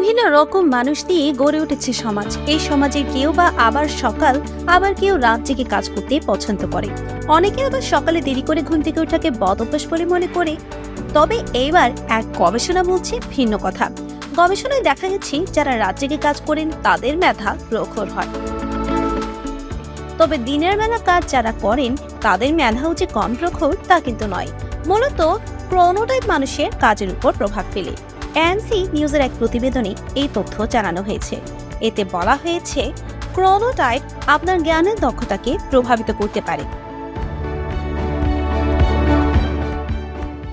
রকম মানুষ দিয়ে গড়ে উঠেছে সমাজ। এই সমাজের কেউ বা আবার সকাল, আবার কেউ রাত জেগে কাজ করতে পছন্দ করে। অনেকে আবার সকালে দেরি করে ঘুম থেকে ওঠাকে বদ বলে মনে করে। তবে এইবার এক গবেষণা বলছে ভিন্ন কথা। গবেষণায় দেখা গেছে, যারা রাত জেগে কাজ করেন, তাদের মেধা প্রখর হয়। তবে দিনের বেলা কাজ যারা করেন, তাদের মেধাও যে কম প্রখর তা কিন্তু নয়। মূলত ক্রোনোটাইপ মানুষের কাজের উপর প্রভাব ফেলে। এনসি নিউজের এক প্রতিবেদনে এই তথ্য জানানো হয়েছে। এতে বলা হয়েছে, ক্রোনোটাইপ আপনার জ্ঞানের দক্ষতাকে প্রভাবিত করতে পারে।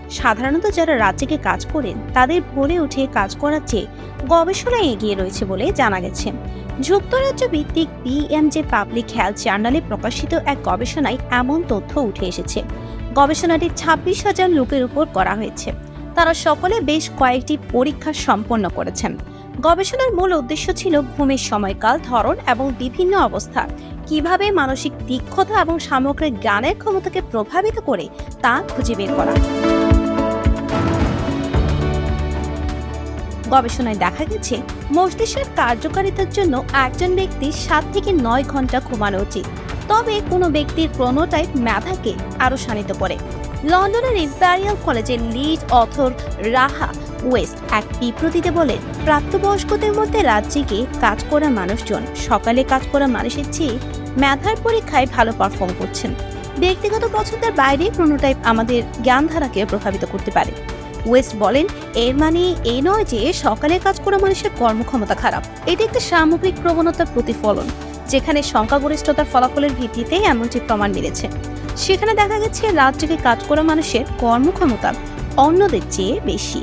সাধারণত যারা জেগে কাজ করেন, তাদের ভোরে উঠে কাজ করার চেয়ে গবেষণায় এগিয়ে রয়েছে বলে জানা গেছে। যুক্তরাজ্য ভিত্তিক বিএমজে পাবলিক হেলথ জার্নালে প্রকাশিত এক গবেষণায় এমন তথ্য উঠে এসেছে। গবেষণাটি ছাব্বিশ হাজার লোকের উপর করা হয়েছে। তারা সকলে বেশ কয়েকটি পরীক্ষা সম্পন্ন করেছেন। গবেষণার মূল উদ্দেশ্য ছিল ঘুমের সময়কাল, ধরন এবং বিভিন্ন অবস্থা। কীভাবে মানসিক দীক্ষতা এবং সামগ্রিক জ্ঞানের ক্ষমতাকে প্রভাবিত করে তা খুঁজে বের করা। গবেষণায় দেখা গেছে, মস্তিষ্কের কার্যকারিতার জন্য একজন ব্যক্তির সাত থেকে নয় ঘণ্টা ঘুমানো উচিত। তবে কোনো ব্যক্তির ক্রোনোটাইপ মেধাকে আরও শানিত করে। লন্ডনের ইম্পেরিয়াল কলেজের লিড অথর রাহা ওয়েস্ট এক বিবৃতিতে বলেন, প্রাপ্তবয়স্কদের মধ্যে রাত জেগে কাজ করা মানুষজন, সকালে কাজ করা মানুষের চেয়ে মেধার পরীক্ষায় ভালো পারফর্ম করছেন। ব্যক্তিগত পছন্দের বাইরে ক্রোনোটাইপ আমাদের জ্ঞানধারাকে প্রভাবিত করতে পারে। ওয়েস্ট বলেন, এর মানে এই নয় যে সকালে কাজ করা মানুষের কর্মক্ষমতা খারাপ। এটি একটি সামগ্রিক প্রবণতার প্রতিফলন, যেখানে সংখ্যাগরিষ্ঠতার ফলাফলের ভিত্তিতে এমনটি প্রমাণ মিলেছে। সেখানে দেখা গেছে জেগে কাজ করা মানুষের কর্মক্ষমতা অন্যদের চেয়ে বেশি।